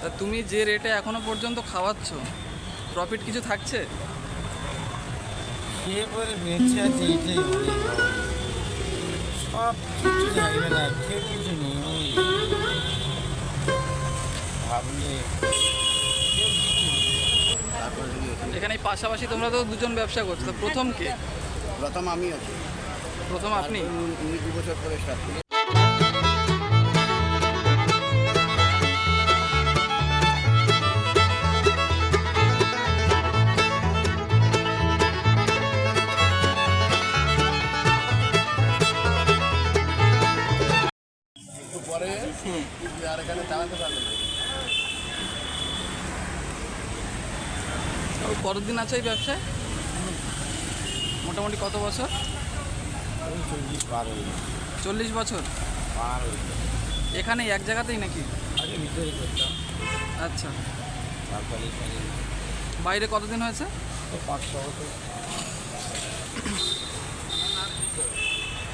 তা তুমি যে রেটে এখনও পর্যন্ত খাওয়াচ্ছ প্রফিট কিছু থাকছে? খেয়ে পরে বেঁচে আছে এটাই সব কিছু থাকবে না কেউ কিছু নেই ভাবলে কেউ কিছু নেই। তারপরে যদি এখানে পাশাপাশি তোমরা তো দুজন ব্যবসা করছ প্রথম কে? প্রথম আমি আছি। প্রথম আপনি? উনি দু বছর পরে স্টার্ট আর এখানে দাঁড়াতে পারবে না। কতদিন আছে এই ব্যবসায়? মোটামুটি কত বছর? চল্লিশ পার হয়ে চল্লিশ বছর? পার হয়ে। এখানে এক জায়গাতেই নাকি? আগে ভিতরে করতাম। আচ্ছা। তারপরে বাইরে কতদিন হয়েছে? তো পাঁচ ছ বছর।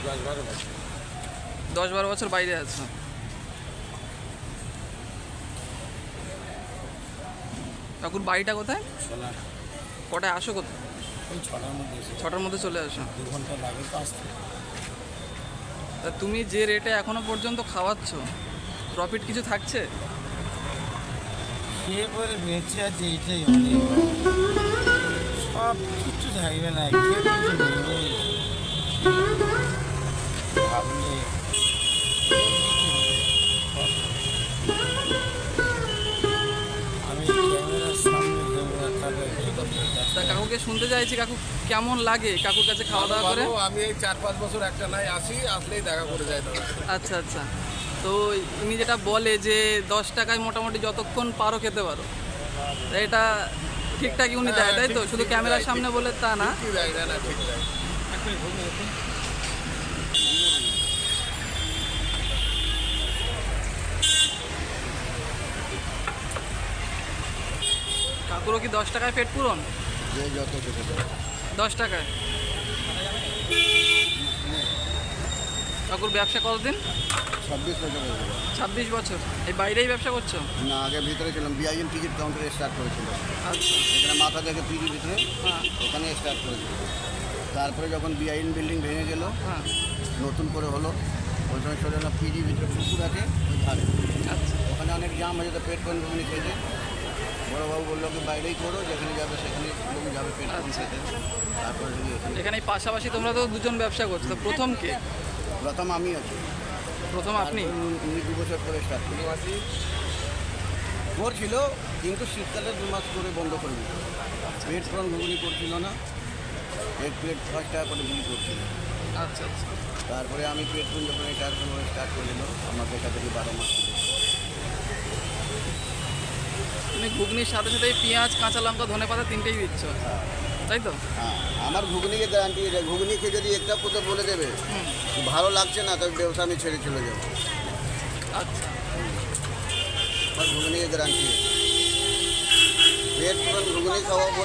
দশ বারো বছর। দশ বারো বছর বাইরে আছে। কাকুর বাড়িটা কোথায়? কটায় আসো কোথায়? ওই ছটার মধ্যে ছটার মধ্যে চলে আসো। দু ঘণ্টা লাগে তো আসতে। তা তুমি যে রেটে এখনও পর্যন্ত খাওয়াচ্ছ প্রফিট কিছু থাকছে? খেয়ে পরে বেঁচে আছে এটাই অনেক সব কিছু থাকবে না কেউ কিছু কাকুকে শুনতে চাইছি কাকু কেমন লাগে কাকুর কাছে খাওয়া দাওয়া করে? আমি এই চার পাঁচ বছর একটা নাই আসি আসলেই দেখা করে যাই আচ্ছা আচ্ছা। তো উনি যেটা বলে যে দশ টাকায় মোটামুটি যতক্ষণ পারো খেতে পারো। এটা ঠিকঠাকই উনি দেয় তাই তো? শুধু ক্যামেরার সামনে বলে তা না? কাকুরও কি দশ টাকায় পেট পূরণ? যে যত দশ টাকায়। কাকুর ব্যবসা কতদিন? ছাব্বিশ বছর ছাব্বিশ বছর। এই বাইরেই ব্যবসা করছ? না আগে ভিতরে ছিলাম। বিআইএম টিকিট কাউন্টারে স্টার্ট করেছিল আচ্ছা। এখানে মাথা থেকে পিজি ভিতরে হ্যাঁ। ওখানে স্টার্ট করেছিল তারপরে যখন বিআইএন বিল্ডিং ভেঙে গেল হ্যাঁ। নতুন করে হলো। ওই সময় চলে এলাম পিজি ভিতরে পুকুর আছে ওই ধারে। আচ্ছা। ওখানে অনেক জাম হয়ে যেত পেট পয়েন্ট খেতে বড়োবাবু বলল কি বাইরেই করো যেখানে যাবে সেখানে লোক যাবে পেট পয়েন্ট তারপরে যদি এখানে এখানে এই পাশাপাশি তোমরা তো দুজন ব্যবসা করছ তো প্রথম কে? প্রথম আমি আছি। প্রথম আপনি? উনি- দু বছর পরে স্টার্ট করি করছিল কিন্তু শীতকালে দু মাস করে বন্ধ করে দিত পেট প্রন ঘুগনি করছিল না এক প্লেট পাঁচ টাকা করে বিলি করছিল। আচ্ছা আচ্ছা। তারপরে আমি পেট যখন স্টার্ট করব স্টার্ট করে দিল আমার দেখা থেকে বারো মাস। তুমি ঘুগনির সাথে সাথে পেঁয়াজ কাঁচা লঙ্কা ধনে পাতা তিনটেই দিচ্ছ। তাই তো? হ্যাঁ আমার ঘুগনিকে গ্যারান্টি ঘুগনিকে ঘুগনি খেয়ে যদি একটা পুতো বলে দেবে ভালো লাগছে না তবে ব্যবসা আমি ছেড়ে চলে যাব। আচ্ছা। আমার ঘুগনিকে গ্যারান্টি পেট ঘুগনি খাওয়া বলে